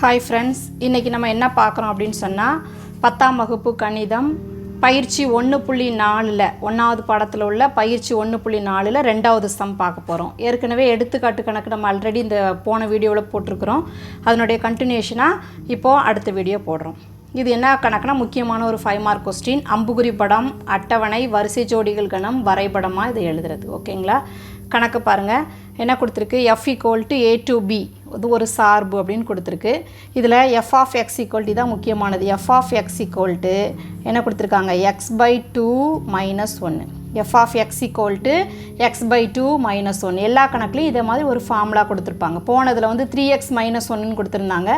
Hi friends இன்றைக்கி நம்ம என்ன பார்க்குறோம் அப்படின்னு சொன்னால் பத்தாம் வகுப்பு கணிதம் பயிற்சி ஒன்று புள்ளி நாலில் ஒன்றாவது பாடத்தில் உள்ள பயிற்சி ஒன்று புள்ளி நாலில் ரெண்டாவது சம் பார்க்க போகிறோம் ஏற்கனவே எடுத்துக்காட்டு கணக்கு நம்ம ஆல்ரெடி இந்த போன வீடியோவில் போட்டிருக்கிறோம். அதனுடைய கண்டினியூஷனாக இப்போது அடுத்த வீடியோ போடுறோம். இது என்ன கணக்குனா முக்கியமான ஒரு ஃபைவ் மார்க் கொஸ்டின் அம்புகுறி படம் அட்டவணை வரிசை ஜோடிகள் கணம் வரைபடமாக இதை எழுதுறது. ஓகேங்களா கணக்கு பாருங்கள் என்ன கொடுத்துருக்கு? F equal to A to B இது ஒரு சார்பு அப்படின்னு கொடுத்துருக்கு. இதில் எஃப் ஆஃப் எக்ஸ் ஈக்குவல் தான் முக்கியமானது. F of X equal to என்ன கொடுத்துருக்காங்க? எக்ஸ் பை டூ மைனஸ் ஒன்று F of X equal to X by two minus one எல்லா கணக்குலையும் இதே மாதிரி ஒரு ஃபார்முலா கொடுத்துருப்பாங்க. போனதில் வந்து த்ரீ எக்ஸ் மைனஸ் ஒன்னு கொடுத்துருந்தாங்க.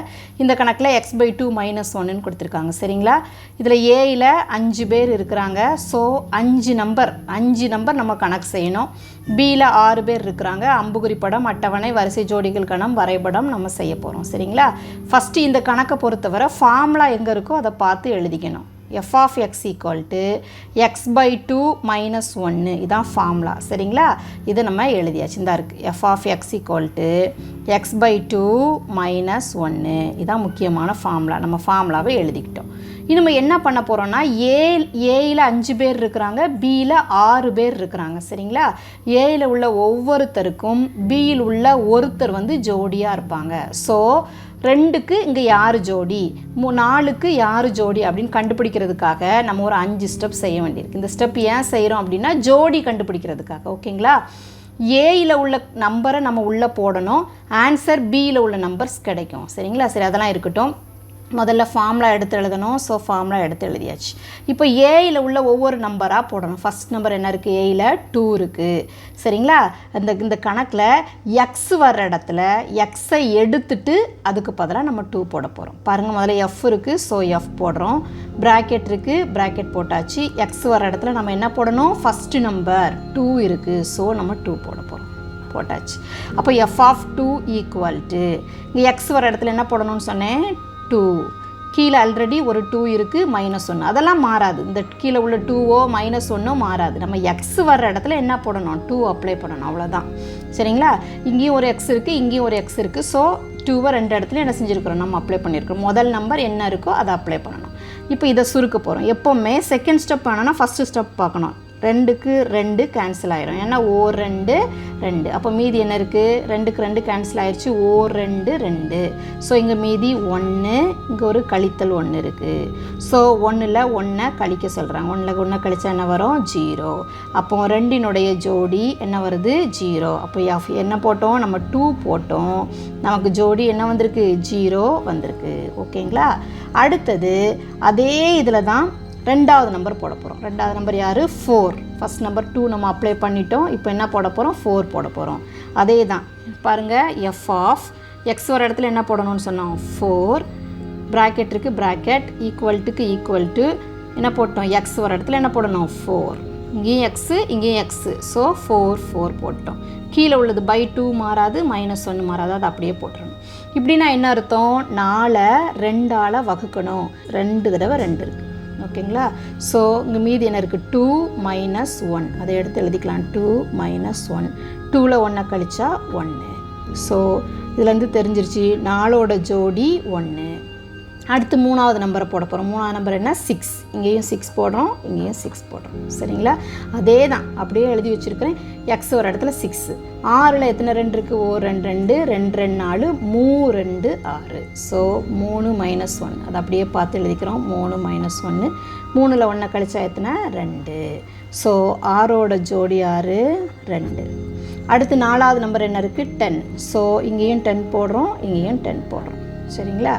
இந்த கணக்கில் எக்ஸ் பை டூ மைனஸ் ஒன்னு கொடுத்துருக்காங்க. சரிங்களா? இதில் ஏயில் அஞ்சு பேர் இருக்கிறாங்க. ஸோ அஞ்சு நம்பர் அஞ்சு நம்பர் நம்ம கணக்கு செய்யணும். பியில் ஆறு பேர் இருக்கிறாங்க. அம்புகுறி படம் அட்டவணை வரிசை ஜோடிகள் கணம் வரைபடம் நம்ம செய்ய போகிறோம் சரிங்களா? ஃபஸ்ட்டு இந்த கணக்கை பொறுத்தவரை ஃபார்முலா எங்கே இருக்கோ அதை பார்த்து எழுதிக்கணும். F of X equal to X by two minus ஒன்று இதான் ஃபார்முலா சரிங்களா? இதை நம்ம எழுதியாச்சு. இந்த இருக்குது F of X equal to X by two minus ஒன்று இதான் முக்கியமான ஃபார்முலா நம்ம ஃபார்முலாவை எழுதிக்கிட்டோம். இனி நம்ம என்ன பண்ண போகிறோம்னா ஏ ஏயில் அஞ்சு பேர் இருக்கிறாங்க பியில் ஆறு பேர் இருக்கிறாங்க. சரிங்களா? ஏயில் உள்ள ஒவ்வொருத்தருக்கும் பியில் உள்ள ஒருத்தர் வந்து ஜோடியாக இருப்பாங்க. ஸோ ரெண்டுக்கு இங்கே யார் ஜோடி? மூ நாலுக்கு யார் ஜோடி அப்படின்னு கண்டுபிடிக்கிறதுக்காக நம்ம ஒரு அஞ்சு ஸ்டெப் செய்ய வேண்டியிருக்கு. இந்த ஸ்டெப் ஏன் செய்கிறோம் அப்படின்னா ஜோடி கண்டுபிடிக்கிறதுக்காக. ஓகேங்களா ஏயில் உள்ள நம்பரை நம்ம உள்ளே போடணும். ஆன்சர் பியில் உள்ள நம்பர்ஸ் கிடைக்கும். சரிங்களா? சரி அதெல்லாம் இருக்கட்டும். முதல்ல ஃபார்ம்லாம் எடுத்து எழுதணும். ஸோ ஃபார்ம்லாம் எடுத்து எழுதியாச்சு. இப்போ ஏயில் உள்ள ஒவ்வொரு நம்பராக போடணும். ஃபஸ்ட் நம்பர் என்ன இருக்குது ஏயில் டூ இருக்குது சரிங்களா? இந்த இந்த கணக்கில் எக்ஸ் வர்ற இடத்துல எக்ஸை எடுத்துட்டு அதுக்கு பதிலாக நம்ம டூ போட போகிறோம் பாருங்கள் முதல்ல எஃப் இருக்குது ஸோ எஃப் போடுறோம். ப்ராக்கெட் இருக்குது ப்ராக்கெட் போட்டாச்சு. எக்ஸ் வர இடத்துல நம்ம என்ன போடணும்? ஃபஸ்ட்டு நம்பர் டூ இருக்குது ஸோ நம்ம டூ போட போகிறோம் போட்டாச்சு. அப்போ F of two equal to இங்கே எக்ஸ் வர இடத்துல என்ன போடணும்னு சொன்னேன்? டூ கீழே ஆல்ரெடி ஒரு டூ இருக்குது மைனஸ் ஒன்று அதெல்லாம் மாறாது. இந்த கீழே உள்ள டூவோ மைனஸ் ஒன்றோ மாறாது. நம்ம எக்ஸ் வர்ற இடத்துல என்ன போடணும்? டூ அப்ளை பண்ணணும். அவ்வளோதான் சரிங்களா? இங்கேயும் ஒரு எக்ஸ் இருக்குது இங்கேயும் ஒரு எக்ஸ் இருக்குது ஸோ டூவை ரெண்டு இடத்துல என்ன செஞ்சுருக்கிறோம்? நம்ம அப்ளை பண்ணியிருக்கிறோம் முதல் நம்பர் என்ன இருக்கோ அதை அப்ளை பண்ணணும். இப்போ இதை சுருக்க போகிறோம் எப்போவுமே செகண்ட் ஸ்டெப் பண்ணணும்னா ஃபஸ்ட்டு ஸ்டெப் பார்க்கணும். ரெண்டுக்கு ரெண்டு கேன்சல் ஆயிரும். ஏன்னா ஓ ரெண்டு ரெண்டு. அப்போ மீதி என்ன இருக்குது ரெண்டுக்கு ரெண்டு கேன்சல் ஆயிடுச்சு ஓ ரெண்டு ரெண்டு. ஸோ இங்கே மீதி ஒன்று இங்கே ஒரு கழித்தல் ஒன்று இருக்குது ஸோ ஒன்றில் ஒன்றை கழிக்க சொல்கிறாங்க ஒன்றில் ஒன்றை கழிச்சா என்ன வரும்? ஜீரோ. அப்போ ரெண்டினுடைய ஜோடி என்ன வருது? ஜீரோ. அப்போ எஃப் என்ன போட்டோம்? நம்ம டூ போட்டோம். நமக்கு ஜோடி என்ன வந்திருக்கு? ஜீரோ வந்திருக்கு. ஓகேங்களா? அடுத்தது அதே இதில் தான் ரெண்டாவது நம்பர் போட போகிறோம் ரெண்டாவது நம்பர் யார்? ஃபோர் ஃபஸ்ட் நம்பர் டூ நம்ம அப்ளை பண்ணிட்டோம். இப்போ என்ன போட போகிறோம் ஃபோர் போட போகிறோம் அதே தான் பாருங்கள் எஃப் ஆஃப் எக்ஸ் ஒரு இடத்துல என்ன போடணும்னு சொன்னோம்? ஃபோர் ப்ராக்கெட் இருக்குது ப்ராக்கெட் ஈக்குவல்ட்டுக்கு ஈக்குவல் டு என்ன போட்டோம்? எக்ஸ் ஒரு இடத்துல என்ன போடணும்? ஃபோர் இங்கேயும் எக்ஸு இங்கேயும் எக்ஸு ஸோ ஃபோர் ஃபோர் போட்டோம். கீழே உள்ளது பை டூ மாறாது மைனஸ் ஒன்று மாறாது. அது அப்படியே போட்டுறணும். இப்படின்னா என்ன அர்த்தம்? நாலை ரெண்டால் வகுக்கணும். ரெண்டு தடவை ரெண்டு இருக்குது ஓகேங்களா? ஸோ இங்கே மீதி என்ன இருக்குது டூ மைனஸ் ஒன் அதை எடுத்து எழுதிக்கலாம். டூ மைனஸ் ஒன் டூவில் ஒன்றை கழிச்சா ஒன்று ஸோ இதுலேருந்து தெரிஞ்சிருச்சு. நாலோட ஜோடி ஒன்று அடுத்து மூணாவது நம்பரை போட போகிறோம் மூணாவது நம்பர் என்ன? சிக்ஸ் இங்கேயும் சிக்ஸ் போடுறோம். இங்கேயும் சிக்ஸ் போடுறோம். சரிங்களா? அதே தான் அப்படியே எழுதி வச்சுருக்கிறேன். எக்ஸ் ஒரு இடத்துல சிக்ஸு ஆறில் எத்தனை ரெண்டு இருக்குது ஓ ரெண்டு ரெண்டு. ரெண்டு ரெண்டு நாலு. மூ ரெண்டு ஆறு. ஸோ மூணு மைனஸ் ஒன் அதை அப்படியே பார்த்து எழுதிக்கிறோம். மூணு மைனஸ் ஒன்று மூணில் ஒன்றை கழிச்சா எத்தனை? ரெண்டு. ஸோ ஆறோட ஜோடி ஆறு ரெண்டு. அடுத்து நாலாவது நம்பர் என்ன இருக்குது டென் ஸோ இங்கேயும் டென் போடுறோம். இங்கேயும் டென் போடுறோம். சரிங்களா?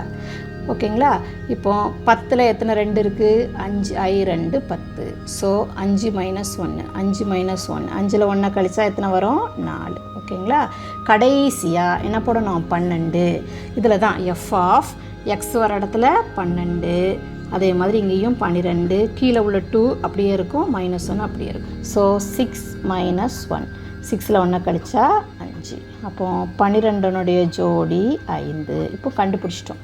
ஓகேங்களா? இப்போ பத்தில் எத்தனை ரெண்டு இருக்குது அஞ்சு ஐ ரெண்டு பத்து. ஸோ அஞ்சு மைனஸ் ஒன்று அஞ்சு மைனஸ் ஒன்று அஞ்சில் ஒன்றை கழிச்சா எத்தனை வரும்? நாலு. ஓகேங்களா? கடைசியாக என்ன போடணும்? பன்னெண்டு. இதில் தான் எஃப் ஆஃப் எக்ஸ் வர இடத்துல பன்னெண்டு. அதே மாதிரி இங்கேயும் பன்னிரெண்டு. கீழே உள்ள டூ அப்படியே இருக்கும். மைனஸ் ஒன் அப்படியே இருக்கும். ஸோ சிக்ஸ் மைனஸ் ஒன் சிக்ஸில் ஒன்றை கழிச்சா அஞ்சு. அப்போ பன்னிரெண்டனுடைய ஜோடி ஐந்து. இப்போ கண்டுபிடிச்சிட்டோம்.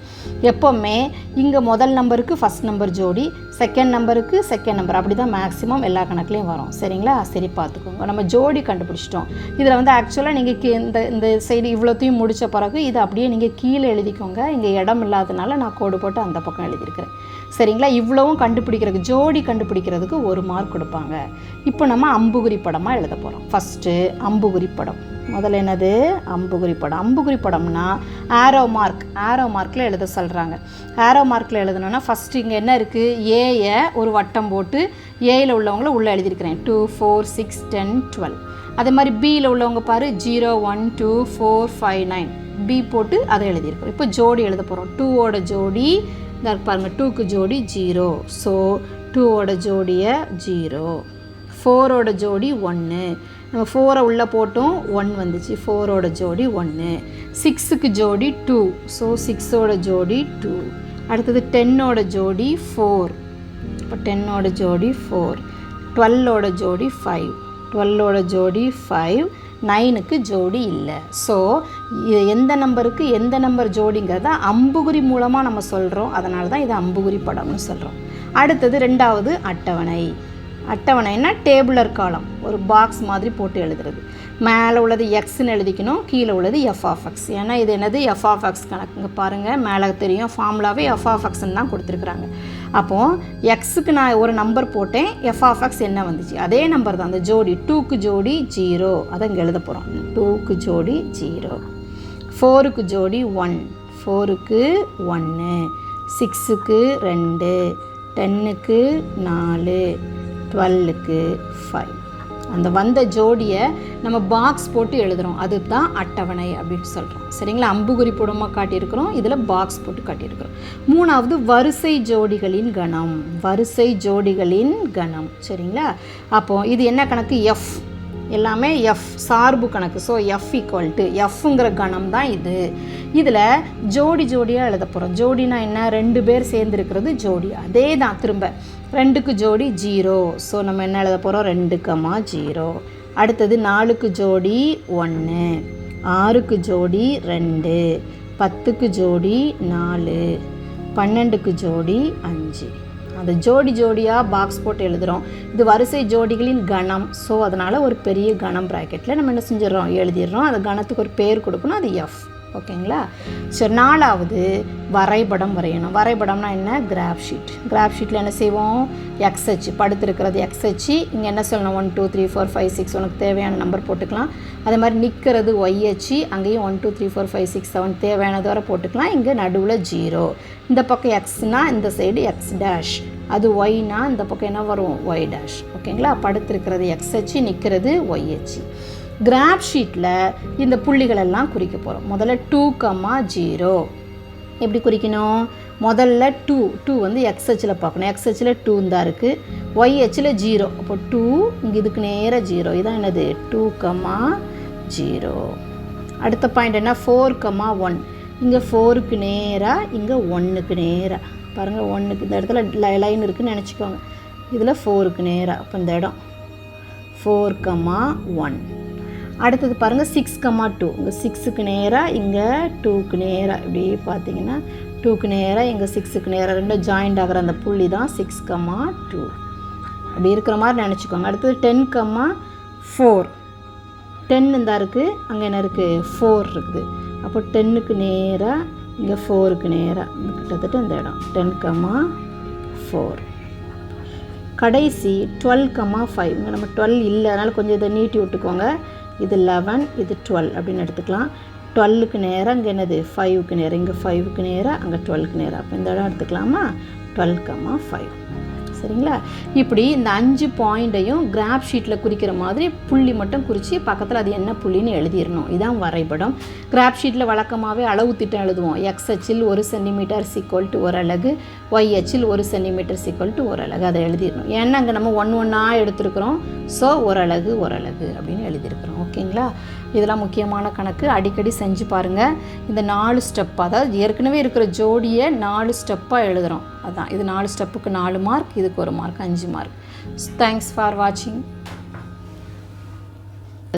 எப்போவுமே இங்கே முதல் நம்பருக்கு ஃபஸ்ட் நம்பர் ஜோடி செகண்ட் நம்பருக்கு செகண்ட் நம்பர் அப்படி தான் மேக்ஸிமம் எல்லா கணக்குலேயும் வரும். சரிங்களா? சரி பார்த்துக்கோங்க. நம்ம ஜோடி கண்டுபிடிச்சிட்டோம். இதில் வந்து ஆக்சுவலாக நீங்கள் கீ இந்த இந்த சைடு இவ்வளோத்தையும் முடித்த பிறகு இதை அப்படியே நீங்கள் கீழே எழுதிக்கோங்க. இங்கே இடம் இல்லாதனால நான் கோடு போட்டு அந்த பக்கம் எழுதியிருக்கிறேன். சரிங்களா? இவ்வளவும் கண்டுபிடிக்கிறதுக்கு ஜோடி கண்டுபிடிக்கிறதுக்கு ஒரு மார்க் கொடுப்பாங்க. இப்போ நம்ம அம்புகுறி படமாக எழுத போகிறோம் ஃபஸ்ட்டு அம்புகுறி படம். முதல்ல என்னது? அம்புகுறி படம். அம்புகுறி படம்னா ஆரோ மார்க் ஆரோ மார்க்கில் எழுத சொல்கிறாங்க ஆரோ மார்க்கில் எழுதணும்னா ஃபஸ்ட்டு இங்கே என்ன இருக்குது ஏயை ஒரு வட்டம் போட்டு ஏயில் உள்ளவங்கள உள்ளே எழுதியிருக்கிறேன். Two four six ten twelve அதே மாதிரி பியில் உள்ளவங்க பாரு zero one two four five nine B போட்டு அதை எழுதியிருக்கோம் இப்போ ஜோடி எழுத போகிறோம் டூவோட ஜோடி இந்த பாருங்கள் டூக்கு ஜோடி ஜீரோ ஸோ டூவோட ஜோடியை ஜீரோ ஃபோரோட ஜோடி ஒன்று நம்ம ஃபோரை உள்ளே போட்டோம் ஒன் வந்துச்சு. ஃபோரோட ஜோடி ஒன்று சிக்ஸுக்கு ஜோடி டூ ஸோ சிக்ஸோட ஜோடி டூ அடுத்தது டென்னோட ஜோடி ஃபோர் இப்போ டென்னோட ஜோடி ஃபோர் டுவெல்லோட ஜோடி ஃபைவ் டுவெல்லோட ஜோடி ஃபைவ் நைனுக்கு ஜோடி இல்லை. ஸோ எந்த நம்பருக்கு எந்த நம்பர் ஜோடிங்கிறத அம்புகுறி மூலமாக நம்ம சொல்கிறோம் அதனால தான் இது அம்புகுறி படம்னு சொல்கிறோம் அடுத்தது ரெண்டாவது அட்டவணை. அட்டவணைன்னா டேபுலர் காலம். ஒரு பாக்ஸ் மாதிரி போட்டு எழுதுறது. மேலே உள்ளது எக்ஸ்ன்னு எழுதிக்கணும் கீழே உள்ளது எஃப் ஆஃப் எக்ஸ் ஏன்னா இது என்னது எஃப் ஆஃப் எக்ஸ் கணக்குங்க பாருங்கள் மேலே தெரியும். ஃபார்முலாவே எஃப் ஆஃப் எக்ஸ்ன்னு தான் கொடுத்துருக்குறாங்க. அப்போது எக்ஸுக்கு நான் ஒரு நம்பர் போட்டேன் எஃப் ஆஃப் எக்ஸ் என்ன வந்துச்சு? அதே நம்பர் தான். அந்த ஜோடி டூக்கு ஜோடி ஜீரோ அதை இங்கே எழுத போகிறோம் டூக்கு ஜோடி ஜீரோ ஃபோருக்கு ஜோடி ஒன் ஃபோருக்கு ஒன்று சிக்ஸுக்கு ரெண்டு. டென்னுக்கு நாலு. டுவெல்லுக்கு ஃபைவ் அந்த வந்த ஜோடியை நம்ம பாக்ஸ் போட்டு எழுதுகிறோம் அதுதான் அட்டவணை அப்படின்னு சொல்கிறோம் சரிங்களா? அம்புகுறி புடமாக காட்டியிருக்கிறோம். இதில் பாக்ஸ் போட்டு காட்டியிருக்கிறோம். மூணாவது வரிசை ஜோடிகளின் கணம். வரிசை ஜோடிகளின் கணம். சரிங்களா? அப்போது இது என்ன கணக்கு? எஃப் எல்லாமே எஃப் சார்பு கணக்கு. ஸோ எஃப் ஈக்குவல் டு எஃப்ங்கிற கணம் தான் இது. இதில் ஜோடி ஜோடியாக எழுத போகிறோம் ஜோடினா என்ன? ரெண்டு பேர் சேர்ந்துருக்கிறது ஜோடி. அதே தான் திரும்ப. ரெண்டுக்கு ஜோடி ஜீரோ. ஸோ நம்ம என்ன எழுத போகிறோம் ரெண்டு கமா ஜீரோ. அடுத்தது நாலுக்கு ஜோடி ஒன்று ஆறுக்கு ஜோடி ரெண்டு. பத்துக்கு ஜோடி நாலு. பன்னெண்டுக்கு ஜோடி அஞ்சு. அந்த ஜோடி ஜோடியாக பாக்ஸ் போட்டு எழுதுகிறோம் இது வரிசை ஜோடிகளின் கணம். ஸோ அதனால் ஒரு பெரிய கணம் ப்ராக்கெட்டில் நம்ம என்ன செஞ்சிடறோம்? எழுதிடுறோம். அந்த கணத்துக்கு ஒரு பேர் கொடுக்கணும். அது எஃப் ஓகேங்களா? சரி நாலாவது வரைபடம் வரையணும். வரைபடம்னா என்ன? கிராஃப் ஷீட் கிராஃப் ஷீட்டில் என்ன செய்வோம்? எக்ஸ் அச்சு. படுத்திருக்கிறது எக்ஸ் அச்சு. இங்கே என்ன சொல்லணும்? One two three four five six உனக்கு தேவையான நம்பர் போட்டுக்கலாம். அதே மாதிரி நிற்கிறது ஒய் அச்சு. அங்கேயும் one two three four five six seven தேவையானது வரை போட்டுக்கலாம். இங்கே நடுவில் ஜீரோ இந்த பக்கம் எக்ஸ்னால் இந்த சைடு எக்ஸ் டேஷ் அது ஒய்னா இந்த பக்கம் என்ன வரும்? ஒய் டேஷ் ஓகேங்களா? படுத்திருக்கிறது எக்ஸ் அச்சு நிற்கிறது ஒய் அச்சு. கிராஃப் ஷீட்டில் இந்த புள்ளிகளெல்லாம் குறிக்க போகிறோம் முதல்ல டூ கம்மா ஜீரோ எப்படி குறிக்கணும்? முதல்ல டூ டூ வந்து எக்ஸ் ஹெச்சில் பார்க்கணும். எக்ஸ் ஹெச்சில் டூ தான் இருக்குது ஒய் ஹெச்சில் ஜீரோ அப்போ டூ இங்கே இதுக்கு நேராக ஜீரோ இதான் என்னது? டூ கம்மா ஜீரோ அடுத்த பாயிண்ட் என்ன? ஃபோர் கம்மா ஒன் இங்கே ஃபோருக்கு நேராக இங்கே ஒன்றுக்கு நேராக பாருங்கள் ஒன்றுக்கு இந்த இடத்துல லைன் இருக்குதுன்னு நினச்சிக்கோங்க. இதில் ஃபோருக்கு நேராக அப்போ இந்த இடம். ஃபோர் கம்மா ஒன் அடுத்தது பாருங்கள் சிக்ஸ் கம்மா டூ இங்கே சிக்ஸுக்கு நேராக இங்கே டூக்கு நேராக இப்படி பார்த்தீங்கன்னா டூக்கு நேராக இங்கே சிக்ஸுக்கு நேராக ரெண்டும் ஜாயிண்ட் ஆகிற அந்த புள்ளி தான் சிக்ஸ் கம்மா டூ அப்படி இருக்கிற மாதிரி நினச்சிக்கோங்க. அடுத்தது டென் கம்மா ஃபோர் டென் இருந்தால் இருக்குது அங்கே என்ன இருக்குது ஃபோர் இருக்குது. அப்போ டென்னுக்கு நேராக இங்கே ஃபோருக்கு நேராக கிட்டத்தட்ட இந்த இடம். டென் கம்மா ஃபோர் கடைசி டுவெல் கம்மா ஃபைவ் இங்கே நம்ம டுவெல் இல்லை. அதனால் கொஞ்சம் இதை நீட்டி விட்டுக்கோங்க. இது லெவன் இது டுவெல் அப்படின்னு எடுத்துக்கலாம். டுவெல்லுக்கு நேராக இங்கே என்னது? ஃபைவுக்கு நேரம் இங்கே ஃபைவுக்கு நேராக அங்கே டுவெல்க்கு நேராக அப்போ இந்த இடம் எடுத்துக்கலாமா? டுவெல் கம்மா ஃபைவ் சரிங்களா? இப்படி இந்த அஞ்சு பாயிண்ட்டையும் கிராப் ஷீட்டில் குறிக்கிற மாதிரி புள்ளி மட்டும் குறித்து பக்கத்தில் அது என்ன புள்ளின்னு எழுதிடணும். இதான் வரைபடம். கிராப் ஷீட்டில் வழக்கமாகவே அளவு திட்டம் எழுதுவோம். எக்ஸ் அச்சில் ஒரு சென்டிமீட்டர் சிக்வல் டு ஒரு அலகு ஒய் அச்சில் ஒரு சென்டிமீட்டர் சிக்வல் டு ஒரு அலகு அதை எழுதிடணும். ஏன்னா அங்கே நம்ம ஒன் ஒன்றா எடுத்துருக்குறோம். ஸோ ஒரு அலகு ஒரு அலகு அப்படின்னு எழுதியிருக்கிறோம். ஓகேங்களா? இதெல்லாம் முக்கியமான கணக்கு. அடிக்கடி செஞ்சு பாருங்கள் இந்த நாலு ஸ்டெப் அதாவது ஏற்கனவே இருக்கிற ஜோடியை நாலு ஸ்டெப்பாக எழுதுகிறோம் அதான் இது நாலு ஸ்டெப்புக்கு நாலு மார்க் இதுக்கு ஒரு மார்க் அஞ்சு மார்க் தேங்க்ஸ் ஃபார் வாட்சிங்